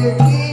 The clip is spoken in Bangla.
কি